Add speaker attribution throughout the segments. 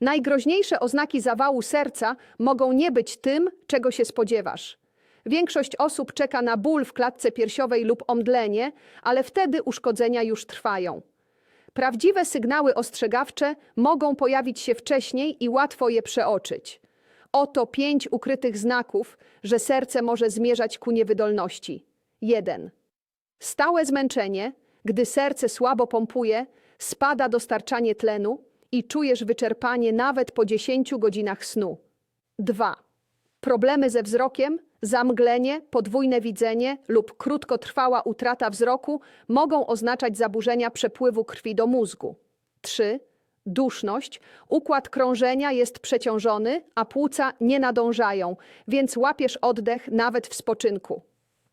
Speaker 1: Najgroźniejsze oznaki zawału serca mogą nie być tym, czego się spodziewasz. Większość osób czeka na ból w klatce piersiowej lub omdlenie, ale wtedy uszkodzenia już trwają. Prawdziwe sygnały ostrzegawcze mogą pojawić się wcześniej i łatwo je przeoczyć. Oto pięć ukrytych znaków, że serce może zmierzać ku niewydolności. 1. Stałe zmęczenie, gdy serce słabo pompuje, spada dostarczanie tlenu i czujesz wyczerpanie nawet po 10 godzinach snu. 2. Problemy ze wzrokiem, zamglenie, podwójne widzenie lub krótkotrwała utrata wzroku mogą oznaczać zaburzenia przepływu krwi do mózgu. 3. Duszność. Układ krążenia jest przeciążony, a płuca nie nadążają, więc łapiesz oddech nawet w spoczynku.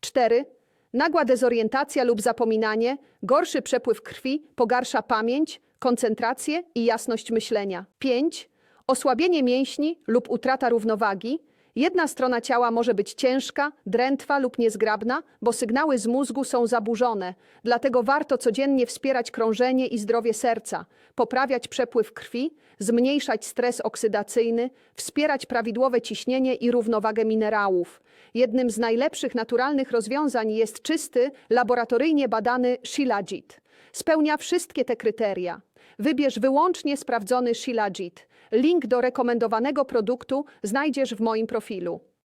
Speaker 1: 4. Nagła dezorientacja lub zapominanie, gorszy przepływ krwi pogarsza pamięć, koncentrację i jasność myślenia. 5. Osłabienie mięśni lub utrata równowagi. Jedna strona ciała może być ciężka, drętwa lub niezgrabna, bo sygnały z mózgu są zaburzone. Dlatego warto codziennie wspierać krążenie i zdrowie serca, poprawiać przepływ krwi, zmniejszać stres oksydacyjny, wspierać prawidłowe ciśnienie i równowagę minerałów. Jednym z najlepszych naturalnych rozwiązań jest czysty, laboratoryjnie badany Shilajit. Spełnia wszystkie te kryteria. Wybierz wyłącznie sprawdzony Shilajit. Link do rekomendowanego produktu znajdziesz w moim profilu.